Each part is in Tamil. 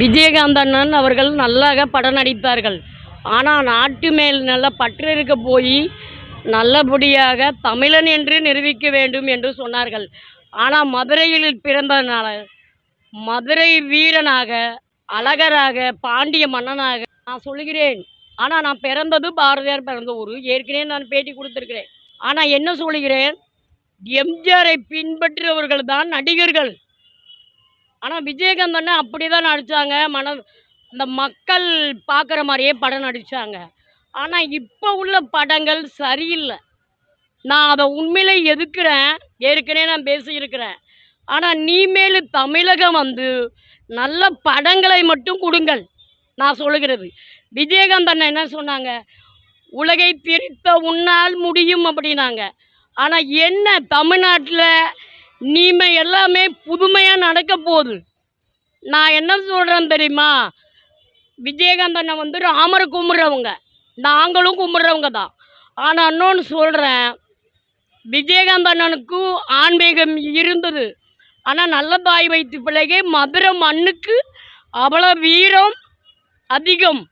விஜயகாந்த் அண்ணன் அவர்கள் நல்லாக படம் நடித்தார்கள் ஆனால் நாட்டு மேல் நல்ல பற்று இருக்க போய் நல்லபடியாக தமிழன் என்று நிரூபிக்க வேண்டும் என்று சொன்னார்கள். ஆனால் மதுரையில் பிறந்ததுனால மதுரை வீரனாக அழகராக பாண்டிய மன்னனாக நான் சொல்லுகிறேன் ஆனால் நான் பிறந்தது பாரதியார் பிறந்த ஊர். ஏற்கனவே நான் பேட்டி கொடுத்துருக்கிறேன். ஆனால் என்ன சொல்லுகிறேன் எம்ஜிஆரை பின்பற்றியவர்கள் தான் நடிகர்கள். ஆனால் விஜயகாந்த் அண்ணன் அப்படி தான் நடித்தாங்க மன இந்த மக்கள் பார்க்குற மாதிரியே படம் நடித்தாங்க ஆனால் இப்போ உள்ள படங்கள் சரியில்லை. நான் அதை உண்மையில எதுக்குறேன்? ஏற்கனவே நான் பேசியிருக்கிறேன். ஆனால் நீமேல் தமிழகம் வந்து நல்ல படங்களை மட்டும் கொடுங்கள். நான் சொல்லுகிறது. விஜயகாந்த் அண்ணன் என்ன சொன்னாங்க? உலகை பிரித்த உன்னால் முடியும் அப்படின்னாங்க. ஆனால் என்ன தமிழ்நாட்டில் நீமை எல்லாமே புதுமையாக நடக்க போகுது. நான் என்ன சொல்கிறேன் தெரியுமா? விஜயகாந்த் அண்ணன் வந்து ராமரை கும்பிட்றவங்க. நாங்களும் கும்பிட்றவங்க தான். ஆனால் இன்னொன்று சொல்கிறேன் விஜயகாந்த் அண்ணனுக்கும் ஆன்மீகம் இருந்தது. ஆனால் நல்ல தாய் வைத்து பிள்ளைகே மதுரை மண்ணுக்கு அவ்வளோ வீரம் அதிகம்.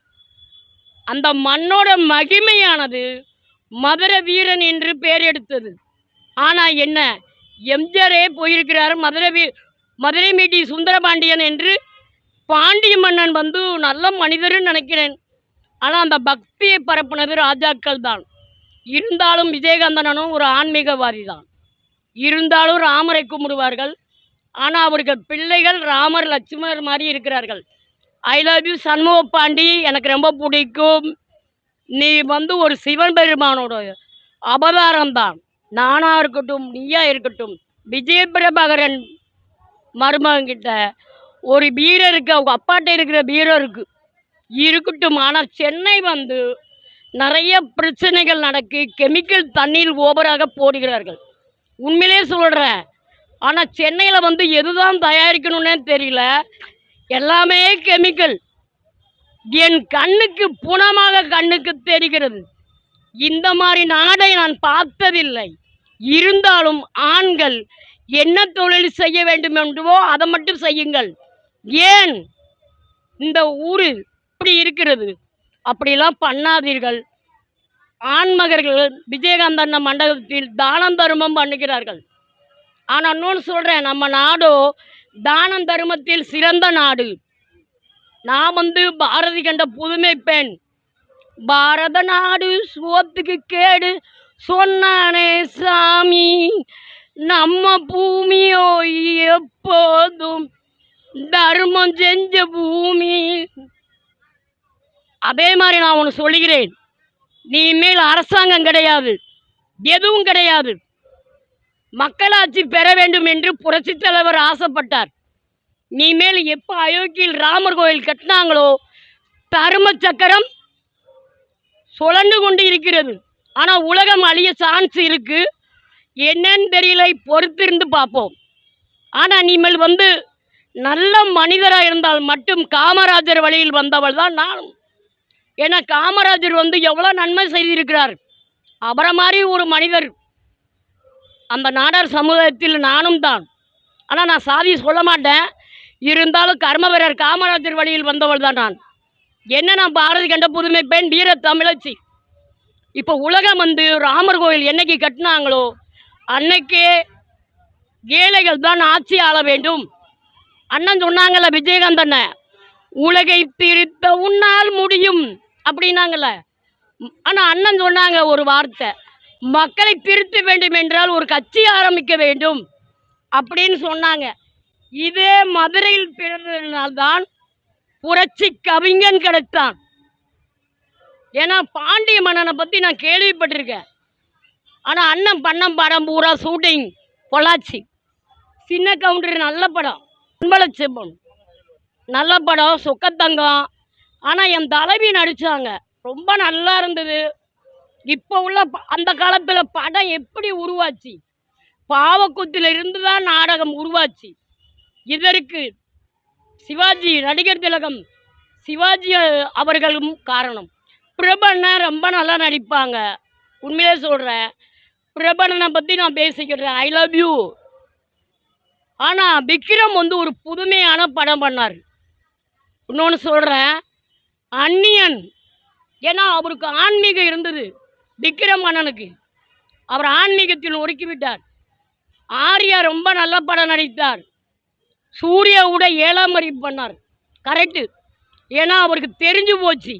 அந்த மண்ணோட மகிமையானது மதுரை வீரன் என்று பெயர் எடுத்தது. ஆனால் என்ன? எம்ஜிஆரே போயிருக்கிறார். மதுரை மதுரை மீட்டி சுந்தரபாண்டியன் என்று பாண்டிய மன்னன் வந்து நல்ல மனிதர்னு நினைக்கிறேன். ஆனால் அந்த பக்தியை பரப்புனது ராஜாக்கள் தான். இருந்தாலும் விஜயகாந்தனனும் ஒரு ஆன்மீகவாதி தான் இருந்தாலும் ராமரை கும்பிடுவார்கள். ஆனால் அவர்கள் பிள்ளைகள் ராமர் லட்சுமணர் மாதிரி இருக்கிறார்கள். I love you Shanmuga Pandi எனக்கு ரொம்ப பிடிக்கும். நீ வந்து ஒரு சிவன் பெருமானோட அவதாரம் தான். நானா இருக்கட்டும் நீயா இருக்கட்டும் விஜய பிரபாகரன் மருமகன்கிட்ட ஒரு பீரோ இருக்கு அவங்க அப்பாட்ட இருக்கிற பீரோ இருக்கு. இருக்கட்டும் ஆனால் சென்னை வந்து நிறைய பிரச்சனைகள் நடக்கு கெமிக்கல் தண்ணீர் ஓவராக போடுகிறார்கள். உண்மையிலே சொல்கிறேன் ஆனால் சென்னையில் வந்து எதுதான் தயாரிக்கணும்னே தெரியல. எல்லாமே கெமிக்கல். என் கண்ணுக்கு புனமாக கண்ணுக்கு தெரிகிறது. இந்த மாதிரி நாடை நான் பார்த்ததில்லை. இருந்தாலும் ஆண்கள் என்ன தொழில் செய்ய வேண்டும் என்றுவோ அதை மட்டும் செய்யுங்கள். ஏன்? இந்த ஊர் இப்படி இருக்கிறது. அப்படிலாம் பண்ணாதீர்கள். ஆண்மகர்கள் விஜயகாந்த் அண்ணன் மண்டபத்தில் தானம் தர்மம் பண்ணுகிறார்கள். ஆனால் இன்னொன்று சொல்கிறேன் நம்ம நாடோ தானம் தர்மத்தில் சிறந்த நாடு. நான் வந்து பாரதி கண்ட புதுமை பெண். பாரத நாடு சோத்துக்கு கேடு சொன்னானே சா நம்ம பூமியோ எப்போதும் தர்மம் செஞ்ச பூமி. அதே மாதிரி நான் ஒன்று சொல்கிறேன் நீ மேல் அரசாங்கம் கிடையாது. எதுவும் கிடையாது. மக்களாட்சி பெற வேண்டும் என்று புரட்சித் தலைவர் ஆசைப்பட்டார். நீ மேல் எப்போ அயோக்கியில் ராமர் கோயில் கட்டினாங்களோ தர்ம சக்கரம் சுழண்டு கொண்டு இருக்கிறது. ஆனால் உலகம் அழிய சான்ஸ் இருக்குது என்னன்னு தெரியல பொறுத்திருந்து பார்ப்போம். ஆனால் நீங்கள் வந்து நல்ல மனிதராக இருந்தால் மட்டும் காமராஜர் வழியில் வந்தவள் தான் நானும். ஏன்னா காமராஜர் வந்து எவ்வளோ நன்மை செய்திருக்கிறார். அவரை மாதிரி ஒரு மனிதர் அந்த நாடார் சமுதாயத்தில் நானும் தான். ஆனால் நான் சாதி சொல்ல மாட்டேன். இருந்தாலும் கர்மவீரர் காமராஜர் வழியில் வந்தவள் தான் நான். என்ன நான் பாரதி கண்ட புதுமை பெண் வீர தமிழச்சி இப்போ உலகம் வந்து ராமர் கோயில் என்னைக்கு கட்டினாங்களோ அன்னைக்கு ஏழைகள் தான் ஆட்சி ஆள வேண்டும். அண்ணன் சொன்னாங்கல்ல விஜயகாந்த் உலகை திருத்த உன்னால் முடியும் அப்படின்னாங்கல்ல. ஆனால் அண்ணன் சொன்னாங்க ஒரு வார்த்தை மக்களை திருத்த வேண்டும் என்றால் ஒரு கட்சி ஆரம்பிக்க வேண்டும் அப்படின்னு சொன்னாங்க. இதே மதுரையில் பிறந்ததினால்தான் புரட்சி கவிஞன் கிடைத்தான். ஏன்னா பாண்டிய மன்னனை பற்றி நான் கேள்விப்பட்டிருக்கேன். ஆனால் அண்ணன் பண்ண படம் பூரா ஷூட்டிங் பொள்ளாச்சி. சின்ன கவுண்டர் நல்ல படம். அன்பளச்செம்பன் நல்ல படம் சொக்கத்தங்கம். ஆனால் என் தலைவி நடித்தாங்க ரொம்ப நல்லா இருந்தது. இப்போ உள்ள ப- அந்த காலத்தில் படம் எப்படி உருவாச்சு? பாவக்குத்தில் இருந்து தான் நாடகம் உருவாச்சு. இதற்கு சிவாஜி நடிகர் திலகம் சிவாஜி அவர்களும் காரணம். பிரபன்னா ரொம்ப நல்லா நடிப்பாங்க. உண்மையிலே சொல்கிறேன் பிரபலனை பற்றி நான் பேசிக்கிறேன். ஐ லவ் யூ ஆனால் விக்ரம் வந்து ஒரு புதுமையான படம் பண்ணார். இன்னொன்று சொல்கிறேன் அந்நியன். ஏன்னா அவருக்கு ஆன்மீகம் இருந்தது. விக்ரம் அண்ணனுக்கு. அவர் ஆன்மீகத்தில் ஒடுக்கிவிட்டார் ஆர்யா ரொம்ப நல்ல படம் நடித்தார். சூர்யா கூட ஏழாம் அறிவு பண்ணார். கரெக்டு ஏன்னா அவருக்கு தெரிஞ்சு போச்சு.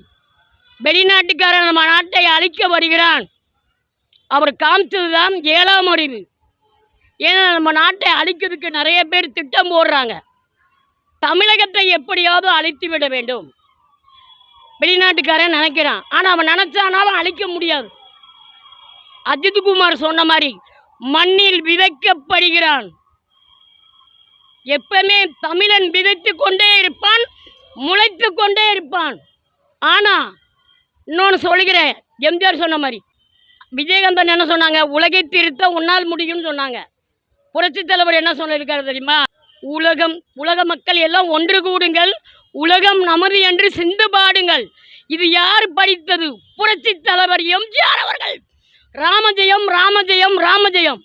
வெளிநாட்டுக்காரன் நம்ம நாட்டை அழிக்க வருகிறான். அவர் காமிச்சது தான் ஏழாம் அறிவு ஏன்னா நம்ம நாட்டை அழிக்கிறதுக்கு நிறைய பேர் திட்டம் போடுறாங்க. தமிழகத்தை எப்படியாவது அழித்து விட வேண்டும். வெளிநாட்டுக்காரன் நினைக்கிறான். ஆனால் அவன் நினச்சானாலும் அழிக்க முடியாது. அஜித் குமார் சொன்ன மாதிரி மண்ணில் விதைக்கப்படுகிறான். எப்பவுமே தமிழன் விதைத்து கொண்டே இருப்பான் முளைத்து கொண்டே இருப்பான். ஆனால் இன்னொன்று சொல்கிறேன் எம்ஜிஆர் சொன்ன மாதிரி விஜயகாந்தன் என்ன சொன்னாங்க? உலகை திருத்த உன்னால் முடியும்னு சொன்னாங்க. புரட்சித் தலைவர் என்ன சொல்லியிருக்காரு தெரியுமா? உலகம் உலக மக்கள் எல்லாம் ஒன்று கூடுங்கள். உலகம் நமது என்று சிந்து பாடுங்கள். இது யார் படித்தது? புரட்சி தலைவர் எம்ஜிஆர் அவர்கள். ராமஜெயம் ராமஜெயம் ராமஜெயம்.